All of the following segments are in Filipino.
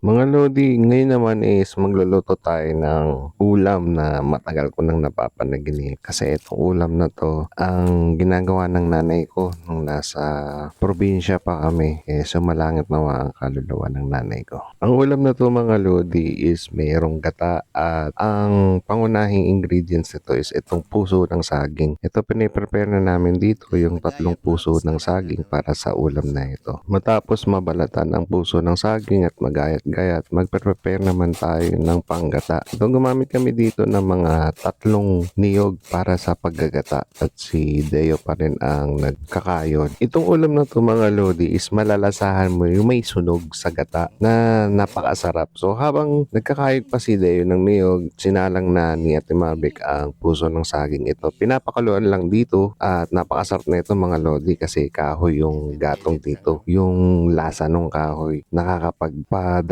Mga Lodi, ngayon naman is magluluto tayo ng ulam na matagal ko nang napapanaginip. Kasi itong ulam na to, ang ginagawa ng nanay ko nung nasa probinsya pa kami. Eh, sumalangit naman ang kaluluwa ng nanay ko. Ang ulam na to mga Lodi is mayroong gata at ang pangunahing ingredients nito is itong puso ng saging. Ito piniprepare na namin dito yung tatlong puso ng saging para sa ulam na ito. Matapos mabalatan ang puso ng saging at magayat-gayat, magpe-prepare naman tayo ng panggata. So gumamit kami dito ng mga tatlong niyog para sa paggagata at si Deo pa rin ang nagkakayon. Itong ulam na to mga Lodi is malalasahan mo yung may sunog sa gata na napakasarap. So habang nagkakayod pa si Deo ng niyog, sinalang na ni Ate Mavic ang puso ng saging ito. Pinapakaluan lang dito at napakasarap na ito mga Lodi kasi kahoy yung gatong dito. Yung lasa ng kahoy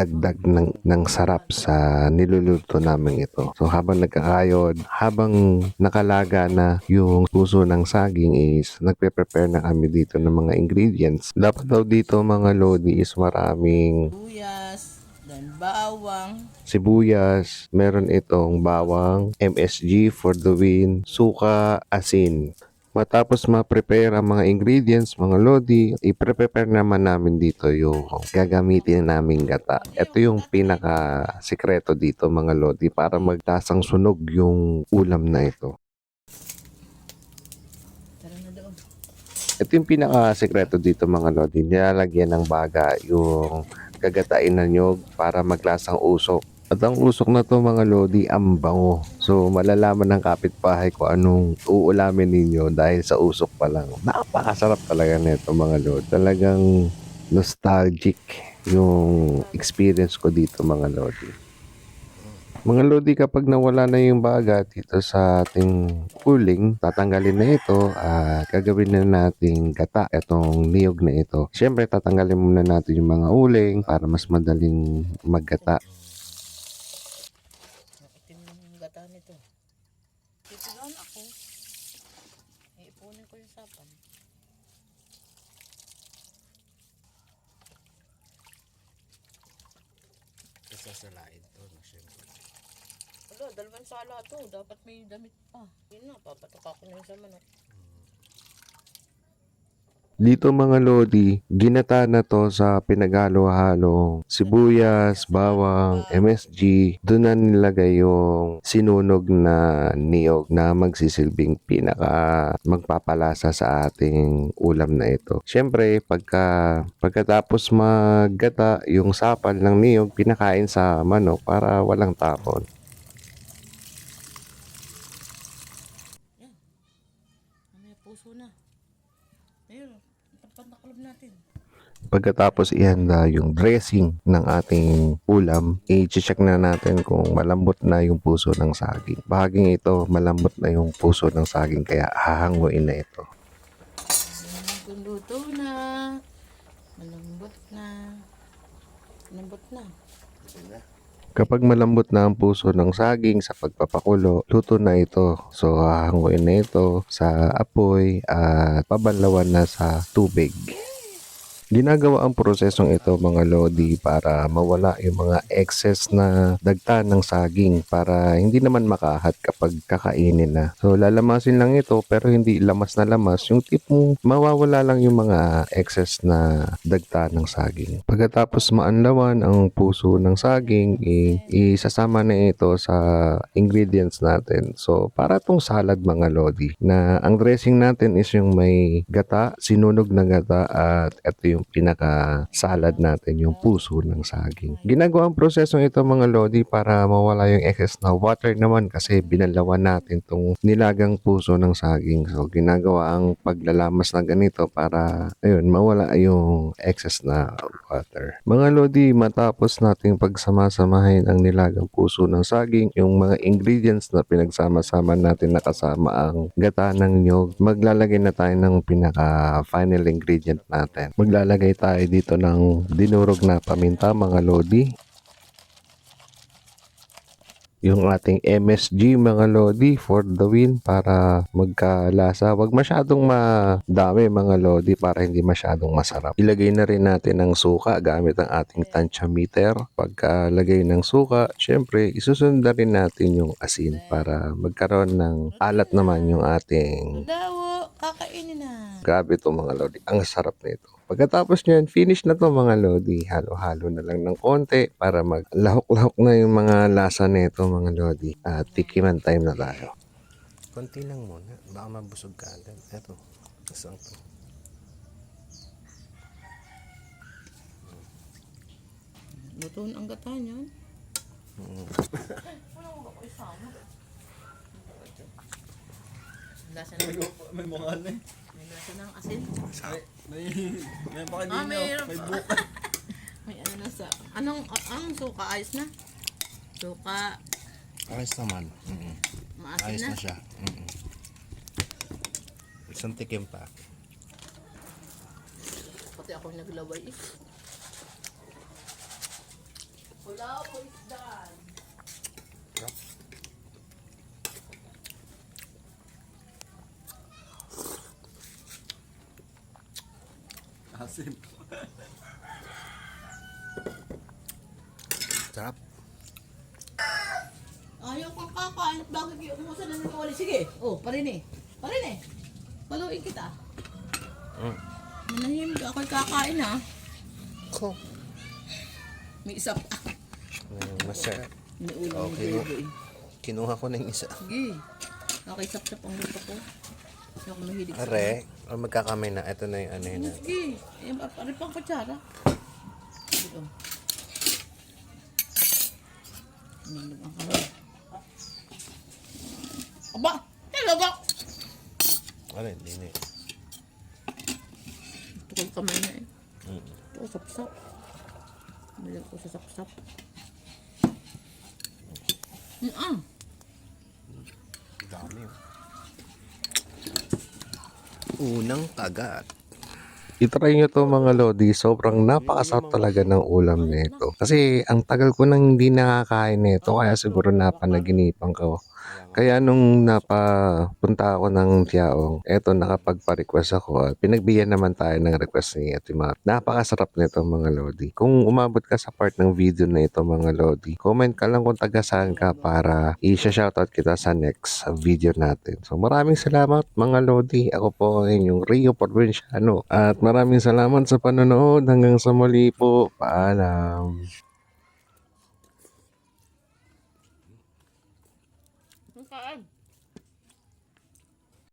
nakakapagpadagdag ng, ng sarap sa niluluto namin ito. So habang nagkakayod, habang nakalaga na yung puso ng saging is nagpe-prepare na kami dito ng mga ingredients. Dapat daw dito mga Lodi is maraming Buyas, dan bawang, sibuyas, meron itong bawang, MSG for the win, suka, asin. Matapos ma-prepare ang mga ingredients, mga lodi, i-prepare naman namin dito yung gagamitin naming gata. Ito yung pinaka-sikreto dito mga lodi para magtasang sunog yung ulam na ito. Ito yung pinaka-sekreto dito mga lodi. Nilalagyan ng baga yung gagatain na nyog para maglasang usok. At ang usok na to mga lodi, ang bango. So malalaman ng kapitbahay ko anong uulamin ninyo dahil sa usok pa lang. Napakasarap talaga nito mga lodi. Talagang nostalgic yung experience ko dito mga lodi. Mga lodi, kapag nawala na yung baga dito sa ating uling, tatanggalin na ito at gagawin na nating gata itong niyog na ito. Siyempre, tatanggalin muna natin yung mga uling para mas madaling maggata. Nakitim yung gata nito. Titigaan ako. Iipunin ko yung sapan. Sasalain to, siyempre. Wala, dalawang sala to. Dapat may damit pa. Yun na, papatok ako na yung sa manok. Dito mga lodi, ginata na to sa pinaghalo-halong sibuyas, bawang, MSG. Doon na nilagay yung sinunog na niyog na magsisilbing pinaka magpapalasa sa ating ulam na ito. Siyempre, pagka, pagkatapos maggata yung sapal ng niyog, pinakain sa manok para walang tapon. Mamaya puso na. Ayun, tapat na kalab natin. Pagkatapos ihanda yung dressing ng ating ulam, i-check na natin kung malambot na yung puso ng saging. Bahaging ito, malambot na yung puso ng saging kaya hahanguin na ito. Luto na. Malambot na. Malambot na. Kapag malambot na ang puso ng saging sa pagpapakulo, luto na ito. So hahanguin na ito sa apoy at pabanlawan na sa tubig. Ginagawa ang prosesong ito mga lodi para mawala yung mga excess na dagta ng saging para hindi naman makahat kapag kakainin na. So lalamasin lang ito pero hindi lamas na lamas. Yung tipong mawawala lang yung mga excess na dagta ng saging. Pagkatapos maanlawan ang puso ng saging, i- isasama na ito sa ingredients natin. So para tong salad mga lodi na ang dressing natin is yung may gata, sinunog na gata at ito yung pinaka salad natin, yung puso ng saging. Ginagawa ang prosesong ito mga lodi para mawala yung excess na water naman kasi binalawan natin tong nilagang puso ng saging. So ginagawa ang paglalamas na ganito para ayun, mawala yung excess na water. Mga lodi, matapos nating pagsamasamahin ang nilagang puso ng saging, yung mga ingredients na pinagsama-sama natin na kasama ang gata ng nyog, maglalagay na tayo ng pinaka final ingredient natin. Maglalagay tayo dito ng dinurog na paminta mga lodi. yung ating MSG mga lodi for the win para magkalasa. Wag masyadong madami mga lodi para hindi masyadong masarap. Ilagay na rin natin ang suka gamit ang ating tansya meter. Pagkalagay ng suka, syempre isusundan rin natin yung asin para magkaroon ng alat naman yung ating kakainin na. Grabe to mga lodi. Ang sarap nito. Pagkatapos nyan, finish na to mga lodi. Halo-halo na lang ng konti para maglahok-lahok na yung mga lasa nito mga lodi. At tikiman time na tayo. Konti lang muna. Baka mabusog ka agad. Eto. Isang to. Luto na ang gata niyan. Lasa ng, May mga ano eh. may lasa ng asin. May, may baka Ah, din mayroon May pa. buka. May ano na sa... Anong, a- anong suka? Ayos na? Suka, Ayos naman. maasin na. siya. Isang tikim pa. Pati ako yung naglaway eh. Wala po isdaan. Asim. Sarap. Ayaw kang kakain. Bakit yung umusan na nagkawali? Sige. Oh, parin eh. Parin eh. Paluin kita. Mm. Manahimik ako'y kakain ha. Ko. May isa pa. Masarap. May ulam Okay. okay. eh. Kinuha ko na yung isa. Sige. Nakaisap-sap ang gusto ko. Hindi ako mahilig sa Are, o magkakamay na. Ito na yung ano yun. ano. Sige. Eh, pare pang kutsara. Dito. Uminom ang kamay. Aba! Talaga! Ano, hindi na eh. Tukol kamay na eh. Mm. Ito, sapsap. Bilag ko sa sapsap. Mm, ah. Dami oh. Unang kagat. Itry nyo to mga lodi, sobrang napakasarap talaga ng ulam nito. Kasi ang tagal ko nang hindi nakakain nito, kaya siguro napanaginipan ko. Kaya nung napapunta ako ng Tiaong, eto nakapagpa-request ako at pinagbigyan naman tayo ng request ni Ate Mar. Napakasarap nito mga Lodi. Kung umabot ka sa part ng video na ito mga Lodi, comment ka lang kung taga saan ka para i-shoutout kita sa next video natin. So maraming salamat mga Lodi. Ako po inyong Rio Provinciano. At maraming salamat sa panonood. Hanggang sa muli po. Paalam.